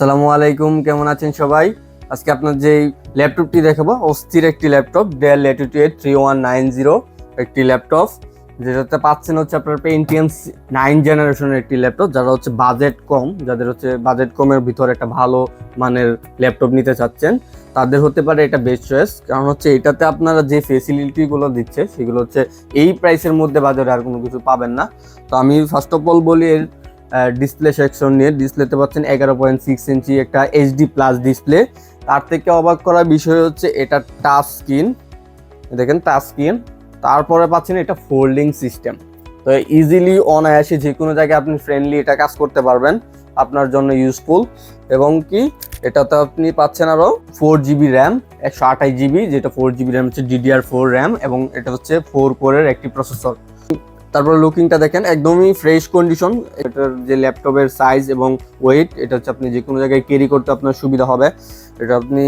সালামু আলাইকুম, কেমন আছেন সবাই? আজকে আপনার যে ল্যাপটপটি দেখাবো, অস্থির একটি laptop Dell Latitude three one nine zero একটি ল্যাপটপ। যেটাতে পাচ্ছেন হচ্ছে আপনার পেন্টিএম নাইন জেনারেশনের একটি ল্যাপটপ, যারা হচ্ছে বাজেট কম, যাদের হচ্ছে বাজেট কমের ভিতরে একটা ভালো মানের ল্যাপটপ নিতে চাচ্ছেন, তাদের হতে পারে এটা বেস্ট চয়েস কারণ হচ্ছে এটাতে আপনারা যে ফেসিলিটিগুলো দিচ্ছে, সেগুলো হচ্ছে এই প্রাইসের মধ্যে বাজারে আর কোনো কিছু পাবেন না। তো আমি ফার্স্ট অফ অল বলি এর ডিসপ্লে সেকশন নিয়ে ডিসপ্লেতে পাচ্ছেন এগারো পয়েন্ট সিক্স ইঞ্চি একটা এইচডি প্লাস ডিসপ্লে তার থেকে অবাক করার বিষয় হচ্ছে এটা টাচ স্ক্রিন দেখেন টাচ স্ক্রিন তারপরে পাচ্ছেন এটা ফোল্ডিং সিস্টেম তো ইজিলি অনায়াসে যে কোনো জায়গায় আপনি ফ্রেন্ডলি এটা কাজ করতে পারবেন আপনার জন্য ইউজফুল এবং কি এটাতে আপনি পাচ্ছেন আরও ফোর জিবি র্যাম একশো আঠাশ জিবি যেটা ফোর জিবি র্যাম হচ্ছে ডিডিআর ফোর র্যাম এবং এটা হচ্ছে ফোর কোরের একটি প্রসেসর তারপর লুকিংটা দেখেন, একদমই ফ্রেশ কন্ডিশন এটার যে ল্যাপটপের সাইজ এবং ওয়েট এটা হচ্ছে আপনি যে কোনো জায়গায় ক্যারি করতে আপনার সুবিধা হবে। এটা আপনি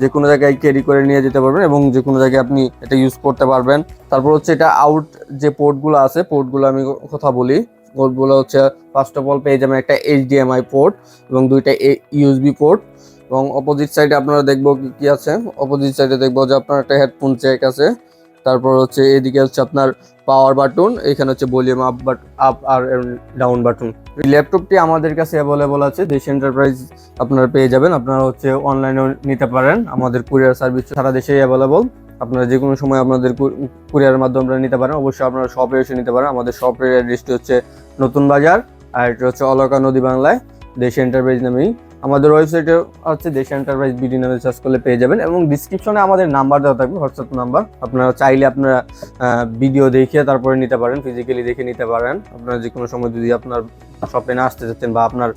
যে কোনো জায়গায় ক্যারি করে নিয়ে যেতে পারবেন এবং যে কোনো জায়গায় আপনি এটা ইউজ করতে পারবেন। তারপর হচ্ছে এটা আউট যে পোর্টগুলো আছে পোর্টগুলো আমি কথা বলি। পোর্টগুলো হচ্ছে ফার্স্ট অফ অল পেয়ে যাবেন একটা এইচডিএমআই পোর্ট এবং দুইটা ইউএসবি পোর্ট এবং অপোজিট সাইডে আপনারা দেখব কি কি আছে? অপোজিট সাইডে দেখব যে আপনার একটা হেডফোন চেক আছে। তারপর হচ্ছে এদিকে হচ্ছে আপনার পাওয়ার বাটন এখানে হচ্ছে ভলিউম আপ বাট আপ আর ডাউন বাটন ল্যাপটপটি আমাদের কাছে অ্যাভেলেবল আছে, দেশ এন্টারপ্রাইজ আপনারা পেয়ে যাবেন। আপনারা হচ্ছে অনলাইনেও নিতে পারেন। আমাদের কুরিয়ার সার্ভিস সারা দেশেই অ্যাভেলেবল আপনারা যে কোনো সময় আপনাদের কুরিয়ারের মাধ্যমে আপনারা নিতে পারেন। অবশ্যই আপনারা শপে এসে নিতে পারেন। আমাদের শপের অ্যাড্রেসটি হচ্ছে নতুন বাজার আর এটা হচ্ছে অলকা নদী বাংলায়, দেশ এন্টারপ্রাইজ নামেই। আমাদের ওয়েবসাইটে হচ্ছে দেশ এন্টারপ্রাইজ বিডি নামে সার্চ করলে পেয়ে যাবেন এবং ডিসক্রিপশনে আমাদের নাম্বার দেওয়া থাকবে হোয়াটসঅ্যাপ নাম্বার আপনারা চাইলে আপনারা ভিডিও দেখে তারপরে নিতে পারেন ফিজিক্যালি দেখে নিতে পারেন। আপনারা যে কোনো সময় যদি আপনার শপে না আসতে চাচ্ছেন বা আপনার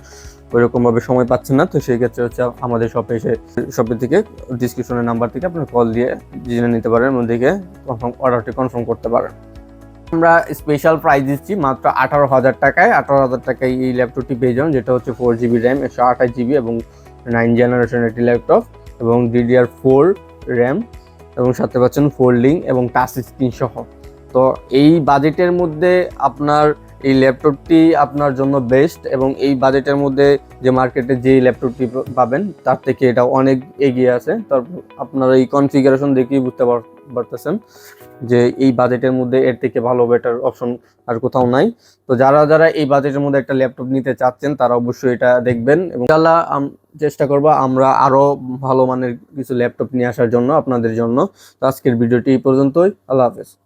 ওইরকমভাবে সময় পাচ্ছেন না, তো সেই ক্ষেত্রে হচ্ছে আমাদের শপে এসে শপের থেকে ডিসক্রিপশনের নাম্বার থেকে আপনার কল দিয়ে জেনে নিতে পারেন এবং দেখে কনফার্ম অর্ডারটি কনফার্ম করতে পারেন। আমরা স্পেশাল প্রাইস দিচ্ছি মাত্র আঠারো হাজার টাকায়। আঠারো হাজার টাকায় এই ল্যাপটপটি পেয়ে যান যেটা হচ্ছে ফোর জিবি র্যাম একশো আঠাশ জিবি এবং নাইন জেনারেশন একটি ল্যাপটপ এবং ডিডিআর ফোর র্যাম এবং সাথে পাচ্ছেন ফোল্ডিং এবং টাচ স্ক্রিন সহ। তো এই বাজেটের মধ্যে আপনার এই ল্যাপটপটি আপনার জন্য বেস্ট এবং এই বাজেটের মধ্যে যে মার্কেটে যে ল্যাপটপটি পাবেন, তার থেকে এটা অনেক এগিয়ে আছে। তারপর আপনারা এই কনফিগারেশন দেখেই বুঝতে পার- পারতেছেন যে এই বাজেটের মধ্যে এর থেকে ভালো বেটার অপশন আর কোথাও নাই। তো যারা যারা এই বাজেটের মধ্যে একটা ল্যাপটপ নিতে চাচ্ছেন, তারা অবশ্যই এটা দেখবেন। এবং ইনশাআল্লাহ আম- চেষ্টা করব আমরা আরও ভালো মানের কিছু ল্যাপটপ নিয়ে আসার জন্য, আপনাদের জন্য। তো আজকের ভিডিওটি এই পর্যন্তই। আল্লাহ হাফেজ।